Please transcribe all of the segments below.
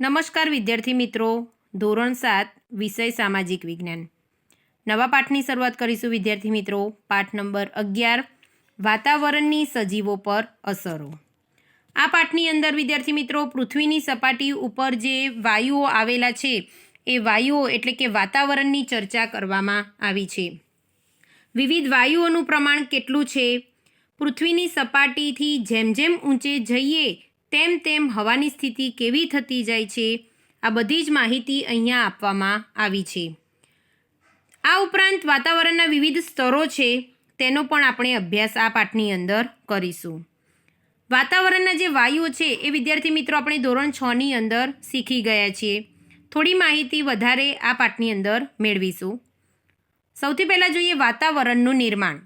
નમસ્કાર વિદ્યાર્થી મિત્રો. ધોરણ સાત, વિષય સામાજિક વિજ્ઞાન. નવા પાઠની શરૂઆત કરીશું વિદ્યાર્થી મિત્રો. પાઠ નંબર અગિયાર, વાતાવરણની સજીવો પર અસરો. આ પાઠની અંદર વિદ્યાર્થી મિત્રો, પૃથ્વીની સપાટી ઉપર જે વાયુઓ આવેલા છે, એ વાયુઓ એટલે કે વાતાવરણની ચર્ચા કરવામાં આવી છે. વિવિધ વાયુઓનું પ્રમાણ કેટલું છે? પૃથ્વીની સપાટીથી જેમ જેમ ઊંચે જઈએ તેમ તેમ હવાની સ્થિતિ કેવી થતી જાય છે, આ બધી જ માહિતી અહીંયા આપવામાં આવી છે. આ ઉપરાંત વાતાવરણના વિવિધ સ્તરો છે, તેનો પણ આપણે અભ્યાસ આ પાઠની અંદર કરીશું. વાતાવરણના જે વાયુઓ છે, એ વિદ્યાર્થી મિત્રો આપણે ધોરણ છની અંદર શીખી ગયા છીએ. થોડી માહિતી વધારે આ પાઠની અંદર મેળવીશું. સૌથી પહેલાં જોઈએ વાતાવરણનું નિર્માણ.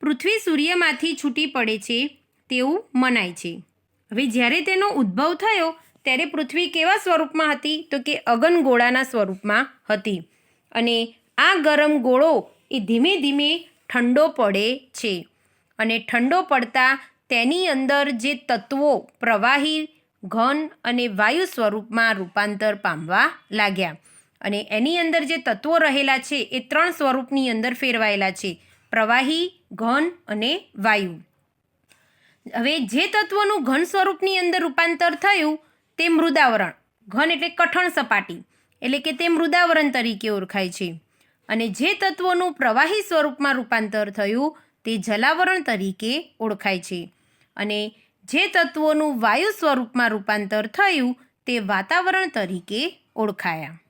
પૃથ્વી સૂર્યમાંથી છૂટી પડે છે, તેવું મનાય છે. હવે જ્યારે તેનો ઉદ્ભવ થયો, ત્યારે પૃથ્વી કેવા સ્વરૂપમાં હતી? તો કે અગનગોળાના સ્વરૂપમાં હતી. અને આ ગરમ ગોળો એ ધીમે ધીમે ઠંડો પડે છે. અને ઠંડો પડતા તેની અંદર જે તત્વો પ્રવાહી, ઘન અને વાયુ સ્વરૂપમાં રૂપાંતર પામવા લાગ્યા. અને એની અંદર જે તત્વો રહેલા છે, એ ત્રણ સ્વરૂપની અંદર ફેરવાયેલા છે. પ્રવાહી, ઘન અને વાયુ. હવે જે તત્વોનું ઘન સ્વરૂપની અંદર રૂપાંતર થયું, તે મૃદાવરણ. ઘન એટલે કઠણ સપાટી, એટલે કે તે મૃદાવરણ તરીકે ઓળખાય છે. અને જે તત્વોનું પ્રવાહી સ્વરૂપમાં રૂપાંતર થયું, તે જલાવરણ તરીકે ઓળખાય છે. અને જે તત્વોનું વાયુ સ્વરૂપમાં રૂપાંતર થયું, તે વાતાવરણ તરીકે ઓળખાયા.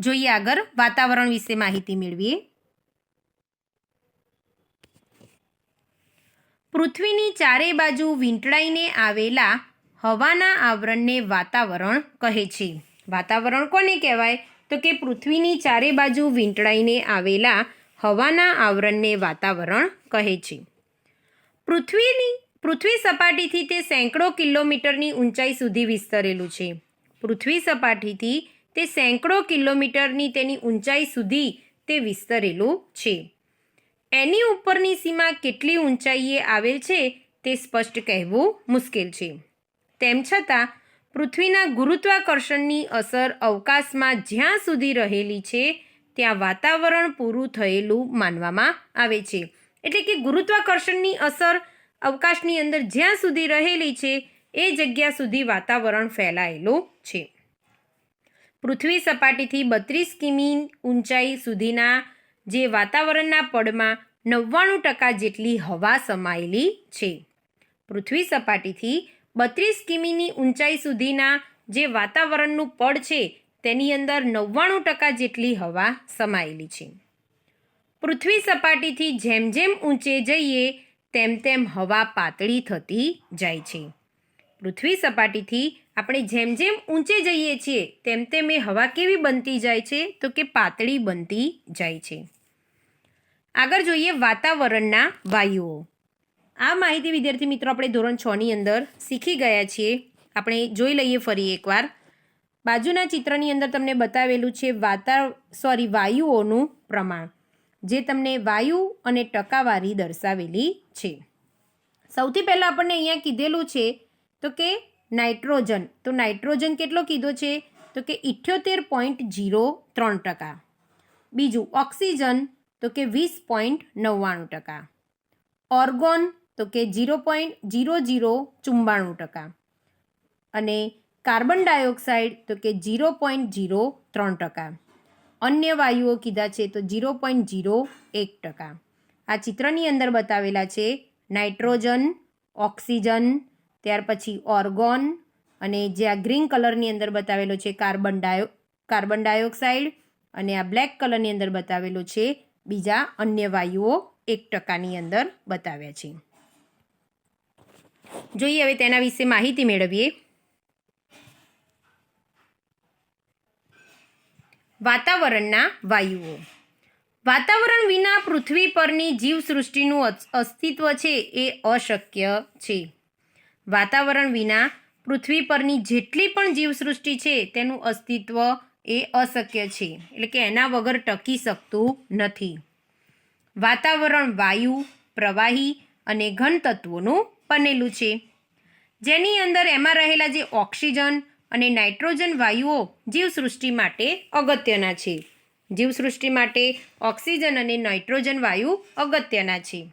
જોઈએ આગળ વાતાવરણ વિશે માહિતી મેળવીએ. પૃથ્વીની ચારે બાજુ વીંટળાઈને આવેલા હવાના આવરણને વાતાવરણ કહે છે. વાતાવરણ કોને કહેવાય? તો કે પૃથ્વીની ચારે બાજુ વીંટળાઈને આવેલા હવાના આવરણને વાતાવરણ કહે છે. પૃથ્વીની, પૃથ્વી સપાટીથી તે સેંકડો કિલોમીટરની ઊંચાઈ સુધી વિસ્તરેલું છે. પૃથ્વી સપાટીથી તે સેંકડો કિલોમીટરની તેની ઊંચાઈ સુધી તે વિસ્તરેલું છે. એની ઉપરની સીમા કેટલી ઊંચાઈએ આવેલ છે તે સ્પષ્ટ કહેવું મુશ્કેલ છે. તેમ છતાં, પૃથ્વીના ગુરુત્વાકર્ષણની અસર અવકાશમાં જ્યાં સુધી રહેલી છે, ત્યાં વાતાવરણ પૂરું થયેલું માનવામાં આવે છે. એટલે કે ગુરુત્વાકર્ષણની અસર અવકાશની અંદર જ્યાં સુધી રહેલી છે, એ જગ્યા સુધી વાતાવરણ ફેલાયેલું છે. પૃથ્વી સપાટીથી બત્રીસ કિમી ઊંચાઈ સુધીના જે વાતાવરણના પડમાં નવ્વાણું ટકા જેટલી હવા સમાયેલી છે. પૃથ્વી સપાટીથી બત્રીસ કિમીની ઊંચાઈ સુધીના જે વાતાવરણનું પડ છે, તેની અંદર નવ્વાણું ટકા જેટલી હવા સમાયેલી છે. પૃથ્વી સપાટીથી જેમ જેમ ઊંચે જઈએ, તેમ તેમ હવા પાતળી થતી જાય છે. પૃથ્વી સપાટીથી આપણે જેમ જેમ ઊંચે જઈએ છીએ, તેમ તેમ એ હવા કેવી બનતી જાય છે, તો કે પાતળી બનતી જાય છે. આગળ જોઈએ વાતાવરણના વાયુઓ. આ માહિતી વિદ્યાર્થી મિત્રો આપણે ધોરણ છની અંદર શીખી ગયા છીએ. આપણે જોઈ લઈએ ફરી એકવાર. બાજુના ચિત્રની અંદર તમને બતાવેલું છે વાતા સોરી વાયુઓનું પ્રમાણ, જે તમને વાયુ અને ટકાવારી દર્શાવેલી છે. સૌથી પહેલાં આપણને અહીંયા કીધેલું છે તો કે નાઇટ્રોજન. તો નાઇટ્રોજન કેટલો કીધો છે? તો કે ઇઠ્યોતેર પોઈન્ટ જીરો ત્રણ ટકા. બીજું, ઓક્સિજન તો કે વીસ પોઈન્ટ નવ્વાણું ટકા. ઓર્ગોન તો કે જીરો પોઈન્ટ જીરો જીરો ચુમ્બાણું ટકા. અને કાર્બન ડાયોક્સાઇડ તો કે જીરો પોઈન્ટ જીરો ત્રણ ટકા. અન્ય વાયુઓ કીધા છે તો જીરો પોઈન્ટ જીરો એક ટકા. આ ચિત્રની અંદર બતાવેલા છે નાઇટ્રોજન, ઓક્સિજન, ત્યાર પછી ઓર્ગોન અને જે આ ગ્રીન કલરની અંદર બતાવેલો છે કાર્બન ડાયો, કાર્બન ડાયોક્સાઇડ અને આ બ્લેક કલરની અંદર બતાવેલો છે બીજા અન્ય વાયુઓ એક ટકાની અંદર બતાવ્યા છે. જોઈએ હવે તેના વિશે માહિતી મેળવીએ. વાતાવરણના વાયુઓ. વાતાવરણ વિના પૃથ્વી પરની જીવસૃષ્ટિનું અસ્તિત્વ છે એ અશક્ય છે. વાતાવરણ વિના પૃથ્વી પરની જેટલી પણ જીવસૃષ્ટિ છે તેનું અસ્તિત્વ એ અશક્ય છે. એટલે કે એના વગર ટકી શકતું નથી. વાતાવરણ વાયુ, પ્રવાહી અને ઘન તત્વોનું બનેલું છે. જેની અંદર એમાં રહેલા જે ઓક્સિજન અને નાઇટ્રોજન વાયુઓ જીવસૃષ્ટિ માટે અગત્યના છે. જીવસૃષ્ટિ માટે ઓક્સિજન અને નાઇટ્રોજન વાયુ અગત્યના છે.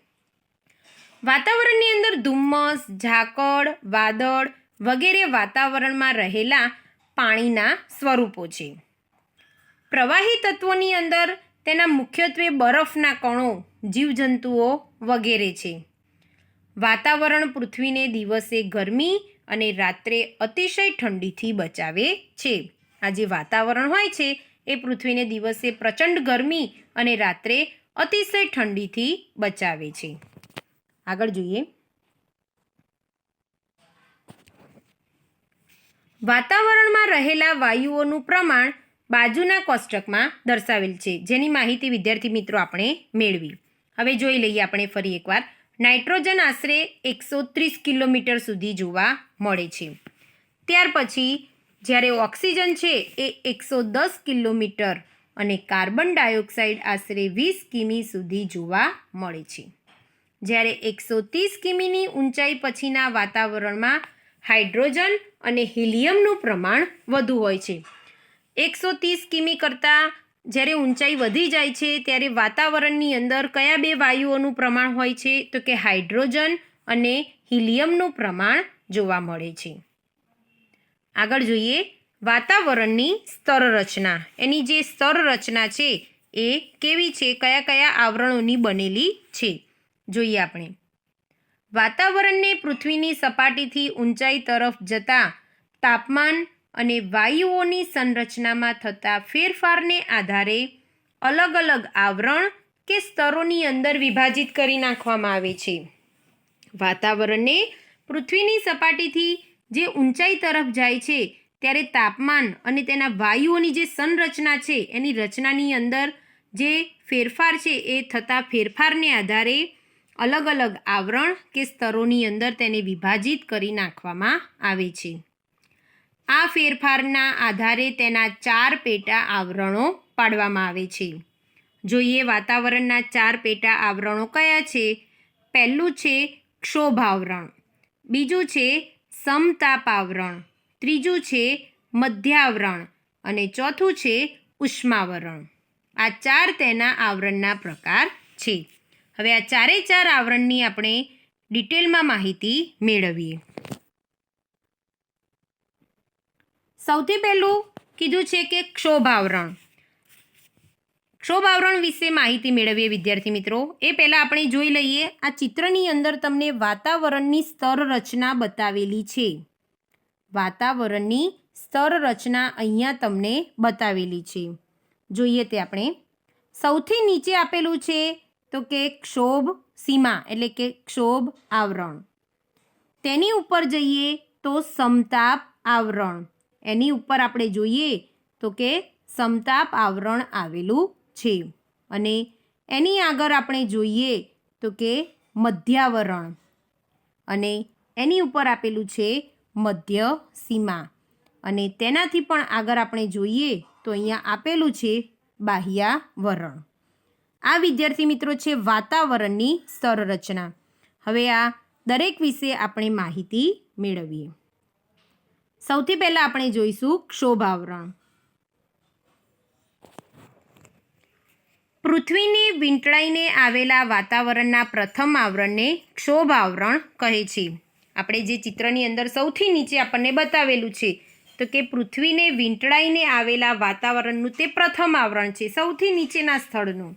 વાતાવરણની અંદર ધુમ્મસ, ઝાકળ, વાદળ વગેરે વાતાવરણમાં રહેલા પાણીના સ્વરૂપો છે. પ્રવાહી તત્વોની અંદર તેના મુખ્યત્વે બરફના કણો, જીવજંતુઓ વગેરે છે. વાતાવરણ પૃથ્વીને દિવસે ગરમી અને રાત્રે અતિશય ઠંડીથી બચાવે છે. આ જે વાતાવરણ હોય છે, એ પૃથ્વીને દિવસે પ્રચંડ ગરમી અને રાત્રે અતિશય ઠંડીથી બચાવે છે. આગળ જોઈએ. વાતાવરણમાં રહેલા વાયુઓનું પ્રમાણ બાજુના કોષ્ટકમાં દર્શાવેલ છે, જેની માહિતી વિદ્યાર્થી મિત્રો આપણે મેળવી. હવે જોઈ લઈએ આપણે ફરી એકવાર. નાઇટ્રોજન આશરે એકસો ત્રીસ કિલોમીટર સુધી જોવા મળે છે. ત્યાર પછી, જ્યારે ઓક્સિજન છે એ એકસો દસ કિલોમીટર અને કાર્બન ડાયોક્સાઇડ આશરે વીસ કિમી સુધી જોવા મળે છે. જ્યારે એકસો ત્રીસ કિમીની ઊંચાઈ પછીના વાતાવરણમાં હાઇડ્રોજન અને હિલિયમનું પ્રમાણ વધુ હોય છે. એકસો ત્રીસ કિમી કરતાં જ્યારે ઊંચાઈ વધી જાય છે, ત્યારે વાતાવરણની અંદર કયા બે વાયુઓનું પ્રમાણ હોય છે, તો કે હાઇડ્રોજન અને હિલિયમનું પ્રમાણ જોવા મળે છે. આગળ જોઈએ વાતાવરણની સ્તર રચના એની જે સ્તર રચના છે, એ કેવી છે? કયા કયા આવરણોની બનેલી છે? જોઈએ આપણે. વાતાવરણને પૃથ્વીની સપાટીથી ઊંચાઈ તરફ જતા તાપમાન અને વાયુઓની સંરચનામાં થતા ફેરફારને આધારે અલગ અલગ આવરણ કે સ્તરોની અંદર વિભાજિત કરી નાખવામાં આવે છે. વાતાવરણને પૃથ્વીની સપાટીથી જે ઊંચાઈ તરફ જાય છે, ત્યારે તાપમાન અને તેના વાયુઓની જે સંરચના છે, એની રચનાની અંદર જે ફેરફાર છે, એ થતા ફેરફારને આધારે અલગ અલગ આવરણ કે સ્તરોની અંદર તેને વિભાજિત કરી નાખવામાં આવે છે. આ ફેરફારના આધારે તેના ચાર પેટા આવરણો પાડવામાં આવે છે. જોઈએ વાતાવરણના ચાર પેટા આવરણો કયા છે? પહેલું છે ક્ષોભાવરણ, બીજું છે સમતાપ આવરણ ત્રીજું છે મધ્યાવરણ અને ચોથું છે ઉષ્માવરણ. આ ચાર તેના આવરણના પ્રકાર છે. હવે આ ચારે ચાર આવરણની આપણે ડિટેલમાં માહિતી મેળવીએ. સૌથી પહેલું કીધું છે કે ક્ષોભ આવરણ. ક્ષોભ આવરણ વિશે માહિતી મેળવીએ વિદ્યાર્થી મિત્રો. એ પહેલાં આપણે જોઈ લઈએ, આ ચિત્રની અંદર તમને વાતાવરણની સ્તર રચના બતાવેલી છે. વાતાવરણની સ્તર રચના અહીંયા તમને બતાવેલી છે. જોઈએ તે આપણે. સૌથી નીચે આપેલું છે તો કે ક્ષોભ સીમા, એટલે કે ક્ષોભ આવરણ. તેની ઉપર જઈએ તો સમતાપ આવરણ. એની ઉપર આપણે જોઈએ તો કે સમતાપ આવરણ આવેલું છે. અને એની આગળ આપણે જોઈએ તો કે મધ્યાવરણ. અને એની ઉપર આપેલું છે મધ્ય સીમા. અને તેનાથી પણ આગળ આપણે જોઈએ તો અહીંયા આપેલું છે બાહ્યાવરણ. આ વિદ્યાર્થી મિત્રો છે વાતાવરણની સ્તર રચના હવે આ દરેક વિશે આપણે માહિતી મેળવીએ. સૌથી પહેલાં આપણે જોઈશું ક્ષોભ આવરણ પૃથ્વીની વીંટળાઈને આવેલા વાતાવરણના પ્રથમ આવરણને ક્ષોભ આવરણ કહે છે. આપણે જે ચિત્રની અંદર સૌથી નીચે આપણને બતાવેલું છે, તો કે પૃથ્વીને વીંટળાઈને આવેલા વાતાવરણનું તે પ્રથમ આવરણ છે, સૌથી નીચેના સ્થળનું.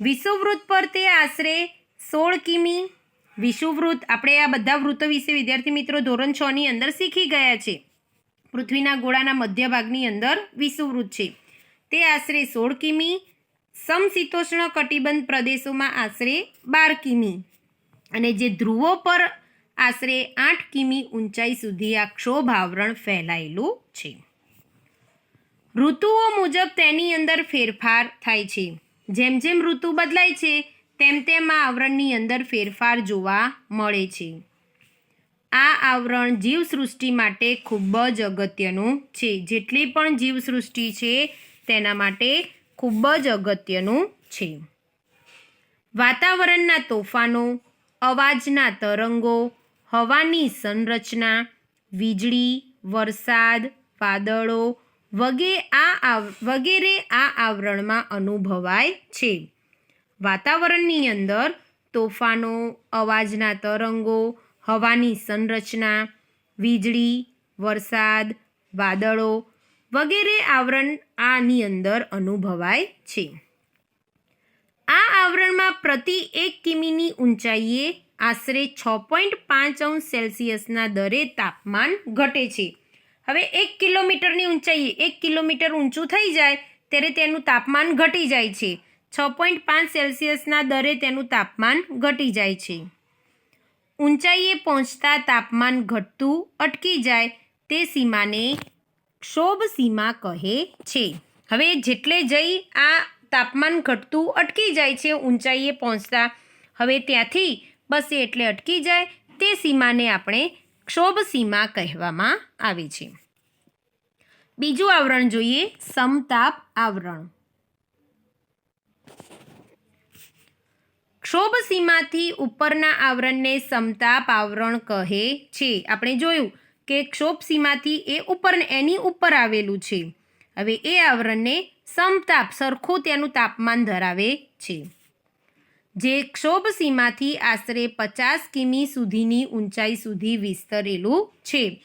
વિષુવવૃત્ત પર તે આશરે સોળ કિમી વિષુવવૃત્ત. આપણે આ બધા વૃત્તો વિશે વિદ્યાર્થી મિત્રો ધોરણ છ ની અંદર શીખી ગયા છે. પૃથ્વીના ગોળાના મધ્ય ભાગની અંદર વિષુવવૃત્ત છે. તે આશરે સોળ કિમી સમશીતોષ્ણ કટિબંધ પ્રદેશોમાં આશરે બાર કિમી. અને જે ધ્રુવો પર આશરે આઠ કિમી ઊંચાઈ સુધી આ ક્ષોભ આવરણ ફેલાયેલું છે. ઋતુઓ મુજબ તેની અંદર ફેરફાર થાય છે. જેમ જેમ ઋતુ બદલાય છે, તેમ તેમ આ આવરણની અંદર ફેરફાર જોવા મળે છે. આ આવરણ જીવસૃષ્ટિ માટે ખૂબ જ અગત્યનું છે. જેટલી પણ જીવસૃષ્ટિ છે, તેના માટે ખૂબ જ અગત્યનું છે. વાતાવરણના તોફાનો, અવાજના તરંગો, હવાની સંરચના, વીજળી, વરસાદ, વાદળો વગે આ વગેરે આ આવરણમાં અનુભવાય છે. વાતાવરણની અંદર તોફાનો, અવાજના તરંગો, હવાની સંરચના, વીજળી, વરસાદ, વાદળો વગેરે આવરણ આની અંદર અનુભવાય છે. આ આવરણમાં પ્રતિ એક કિમીની ઊંચાઈએ આશરે છ પોઈન્ટ પાંચ અંશ સેલ્સિયસના દરે તાપમાન ઘટે છે. હવે એક કિલોમીટરની ઊંચાઈએ એક કિલોમીટર ઊંચું થઈ જાય ત્યારે તેનું તાપમાન ઘટી જાય છે. છ પોઈન્ટ પાંચ સેલ્સિયસના દરે તેનું તાપમાન ઘટી જાય છે. ઊંચાઈએ પહોંચતા તાપમાન ઘટતું અટકી જાય તે સીમાને ક્ષોભ સીમા કહે છે. હવે જેટલે જઈ આ તાપમાન ઘટતું અટકી જાય છે, ઊંચાઈએ પહોંચતા હવે ત્યાંથી બસ એટલે અટકી જાય તે સીમાને આપણે ક્ષોભ સીમા કહેવામાં આવે છે. બીજું આવરણ જોઈએ, સમતાપ આવરણ. ક્ષોભ સીમાથી ઉપરના આવરણને સમતાપ આવરણ કહે છે. આપણે જોયું કે ક્ષોભ સીમાથી એ ઉપર એની ઉપર આવેલું છે. હવે એ આવરણને સમતાપ સરખું તેનું તાપમાન ધરાવે છે. જે ક્ષોભ સીમાથી આશરે પચાસ કિમી સુધીની ઊંચાઈ સુધી વિસ્તરેલું છે.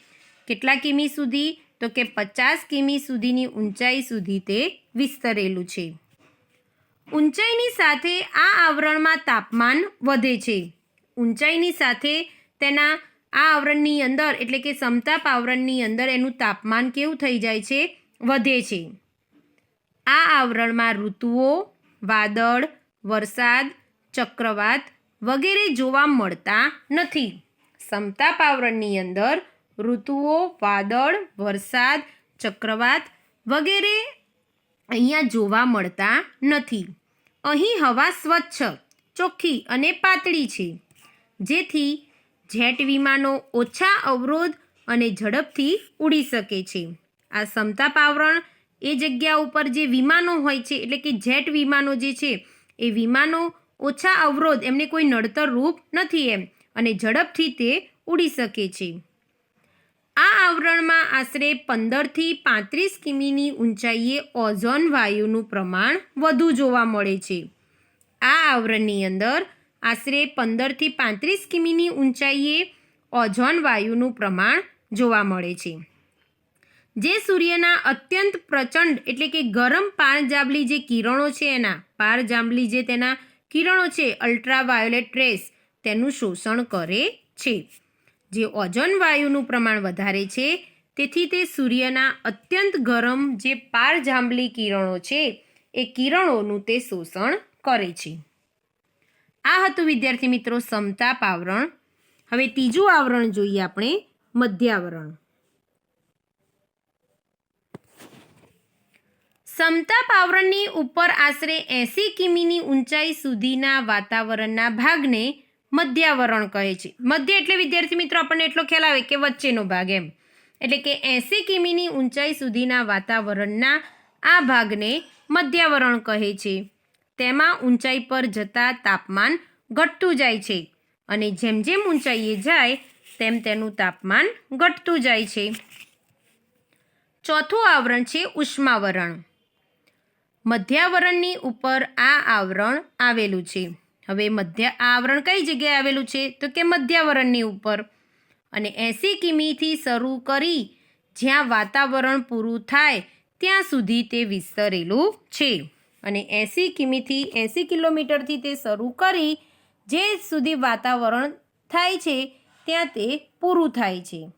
કેટલા કિમી સુધી? તો કે પચાસ કિમી સુધીની ઊંચાઈ સુધી તે વિસ્તરેલું છે. ઊંચાઈની સાથે આ આવરણમાં તાપમાન વધે છે. ઊંચાઈની સાથે તેના આ આવરણની અંદર, એટલે કે સમતાપ આવરણની અંદર, એનું તાપમાન કેવું થઈ જાય છે? વધે છે. આ આવરણમાં ઋતુઓ, વાદળ, વરસાદ ચક્રવાત વગેરે જોવા મળતા નથી. સમતા આવરણની અંદર ઋતુઓ, વાદળ, વરસાદ, ચક્રવાત વગેરે અહીંયા જોવા મળતા નથી. અહીં હવા સ્વચ્છ, ચોખ્ખી અને પાતળી છે. જેથી જેટ વિમાનો ઓછા અવરોધ અને ઝડપથી ઉડી શકે છે. આ સમતા પાવરણ એ જગ્યા ઉપર જે વિમાનો હોય છે, એટલે કે જેટ વિમાનો જે છે, એ વિમાનો ઓછા અવરોધ, એમને કોઈ નડતર રૂપ નથી એમ. અને ઝડપથી તે ઉડી શકે છે. આ આવરણમાં આશરે પંદરથી પાંત્રીસ કિમીની ઊંચાઈએ ઓઝોન વાયુનું પ્રમાણ વધુ જોવા મળે છે. આ આવરણની અંદર આશરે પંદરથી પાંત્રીસ કિમીની ઊંચાઈએ ઓઝોન વાયુનું પ્રમાણ જોવા મળે છે. જે સૂર્યના અત્યંત પ્રચંડ એટલે કે ગરમ પારજાંબલી જે કિરણો છે એના પારજાંબલી જે તેના કિરણો છે અલ્ટ્રાવાયોલેટ રેસ તેનું શોષણ કરે છે. જે ઓઝોન વાયુનું પ્રમાણ વધારે છે, તેથી તે સૂર્યના અત્યંત ગરમ જે પારજાંબલી કિરણો છે, એ કિરણોનું તે શોષણ કરે છે. આ હતું, વિદ્યાર્થી મિત્રો સમતાપ આવરણ. હવે ત્રીજું આવરણ જોઈએ આપણે, મધ્યાવરણ. સમતાપ આવરણની ઉપર આશરે એંસી કિમીની ઊંચાઈ સુધીના વાતાવરણના ભાગને મધ્યાવરણ કહે છે. મધ્ય એટલે, વિદ્યાર્થી મિત્રો, આપણને એટલો ખ્યાલ આવે કે વચ્ચેનો ભાગ એમ. એટલે કે એંસી કિમીની ઊંચાઈ સુધીના વાતાવરણના આ ભાગને મધ્યાવરણ કહે છે. તેમાં ઊંચાઈ પર જતાં તાપમાન ઘટતું જાય છે અને જેમ જેમ ઊંચાઈએ જાય, તેમ તેનું તાપમાન ઘટતું જાય છે. ચોથું આવરણ છે ઉષ્માવરણ. મધ્યાવરણની ઉપર આ આવરણ આવેલું છે. હવે મધ્ય આવરણ કઈ જગ્યાએ આવેલું છે? તો કે મધ્યાવરણની ઉપર. અને એંસી કિમીથી શરૂ કરી જ્યાં વાતાવરણ પૂરું થાય ત્યાં સુધી તે વિસ્તરેલું છે. અને એંસી કિમીથી એંસી કિલોમીટરથી તે શરૂ કરી જે સુધી વાતાવરણ થાય છે, ત્યાં તે પૂરું થાય છે.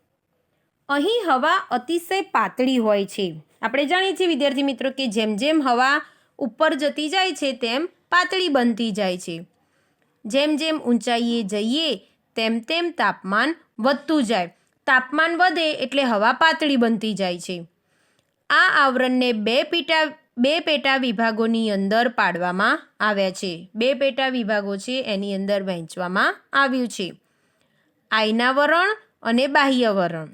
અહીં હવા અતિશય પાતળી હોય છે. આપણે જાણીએ છીએ, વિદ્યાર્થી મિત્રો, કે જેમ જેમ હવા ઉપર જતી જાય છે, તેમ પાતળી બનતી જાય છે. જેમ જેમ ઊંચાઈએ જઈએ, તેમ તેમ તાપમાન વધતું જાય. તાપમાન વધે એટલે હવા પાતળી બનતી જાય છે. આ આવરણને બે પેટા બે પેટા વિભાગોની અંદર પાડવામાં આવ્યા છે. બે પેટા વિભાગો છે, એની અંદર વહેંચવામાં આવ્યું છે. આયનાવરણ અને બાહ્યવરણ.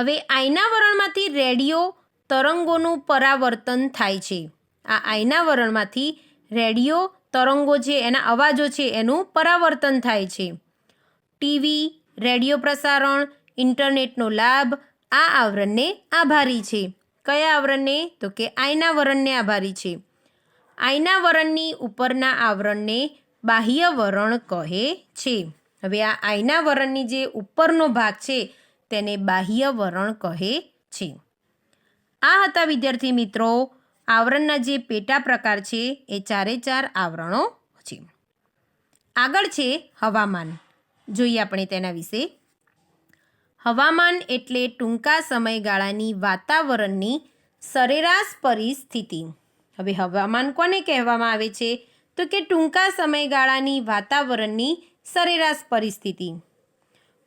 હવે આયનાવરણમાંથી રેડિયો તરંગોનું પરાવર્તન થાય છે. આ આયનાવરણમાંથી રેડિયો તરંગો છે એના અવાજો છે એનું પરાવર્તન થાય છે. ટીવી, રેડિયો પ્રસારણ, ઇન્ટરનેટનો લાભ, આ આવરણને આભારી છે. કયા આવરણને? તો કે આયનાવરણને આભારી છે. આયનાવરણની ઉપરના આવરણને બાહ્યવરણ કહે છે. હવે આ આયનાવરણની જે ઉપરનો ભાગ છે તેને બાહ્ય વરણ કહે છે. આ હતા વિદ્યાર્થી મિત્રો, આવરણના જે પેટા પ્રકાર છે એ ચારે ચાર આવરણો છે. આગળ છે હવામાન. જોઈએ આપણે તેના વિશે. હવામાન એટલે ટૂંકા સમયગાળાની વાતાવરણની સરેરાશ પરિસ્થિતિ. હવે હવામાન કોને કહેવામાં આવે છે? તો કે ટૂંકા સમયગાળાની વાતાવરણની સરેરાશ પરિસ્થિતિ.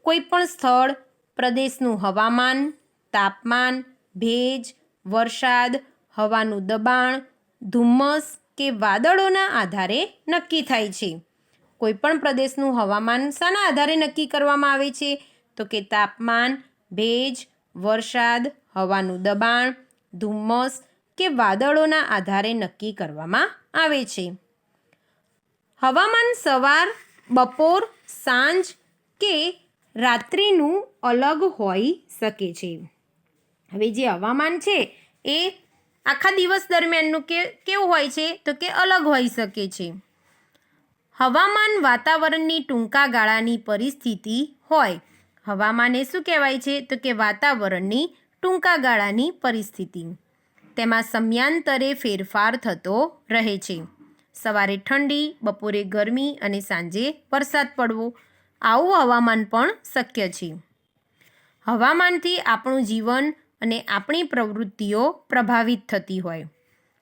કોઈપણ સ્થળ પ્રદેશનું હવામાન, તાપમાન, ભેજ, વરસાદ, હવાનું દબાણ, ધુમ્મસ કે વાદળોના આધારે નક્કી થાય છે. કોઈપણ પ્રદેશનું હવામાન શાના આધારે નક્કી કરવામાં આવે છે? તો કે તાપમાન, ભેજ, વરસાદ, હવાનું દબાણ, ધુમ્મસ કે વાદળોના આધારે નક્કી કરવામાં આવે છે. હવામાન સવાર, બપોર, સાંજ કે રાત્રિનું અલગ હોઈ શકે છે. હવે જે હવામાન છે, એ આખા દિવસ દરમિયાનનું કે, કેવું હોય છે, તો કે અલગ હોઈ શકે છે. હવામાન વાતાવરણની ટૂંકા ગાળાની પરિસ્થિતિ હોય. હવામાન શું કહેવાય છે, તો કે વાતાવરણની ટૂંકા ગાળાની પરિસ્થિતિ. તેમાં સમયાંતરે ફેરફાર થતો રહે છે. સવારે ઠંડી, બપોરે ગરમી અને સાંજે વરસાદ પડવો. આવું હવામાન પણ શક્ય છે. હવામાનથી આપણું જીવન અને આપણી પ્રવૃત્તિઓ પ્રભાવિત થતી હોય.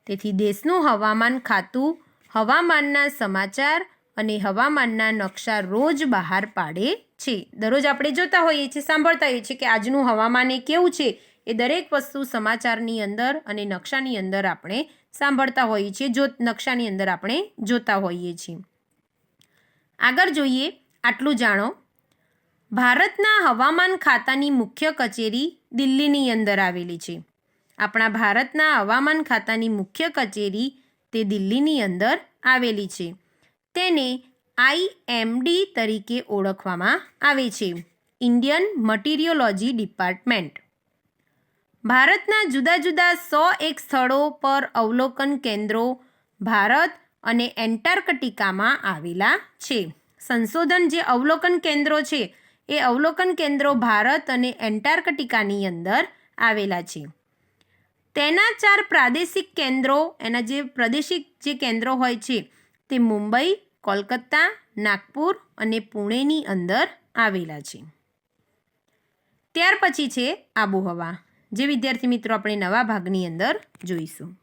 તેથી દેશનું હવામાન ખાતું, હવામાનના સમાચાર અને હવામાનના નકશા રોજ બહાર પાડે છે. દરરોજ આપણે જોતા હોઈએ છીએ, સાંભળતા હોઈએ છીએ કે આજનું હવામાન એ કેવું છે એ દરેક વસ્તુ સમાચારની અંદર અને નકશાની અંદર આપણે સાંભળતા હોઈએ છીએ, જો નકશાની અંદર આપણે જોતા હોઈએ છીએ. આગળ જોઈએ આટલું જાણો. ભારતના હવામાન ખાતાની મુખ્ય કચેરી દિલ્હીની અંદર આવેલી છે. આપણા ભારતના હવામાન ખાતાની મુખ્ય કચેરી તે દિલ્હીની અંદર આવેલી છે. તેને આઈએમડી તરીકે ઓળખવામાં આવે છે. Indian meteorology department. ભારતના જુદા જુદા સો એક સ્થળો પર અવલોકન કેન્દ્રો ભારત અને એન્ટાર્કટિકામાં આવેલા છે. સંશોધન જે અવલોકન કેન્દ્રો છે, એ અવલોકન કેન્દ્રો ભારત અને એન્ટાર્કટિકાની અંદર આવેલા છે. તેના ચાર પ્રાદેશિક કેન્દ્રો, એના જે પ્રાદેશિક જે કેન્દ્રો હોય છે, તે મુંબઈ, કોલકાતા, નાગપુર અને પુણેની અંદર આવેલા છે. ત્યાર પછી છે આબોહવા. જે વિદ્યાર્થી મિત્રો આપણે નવા ભાગની અંદર જોઈશું.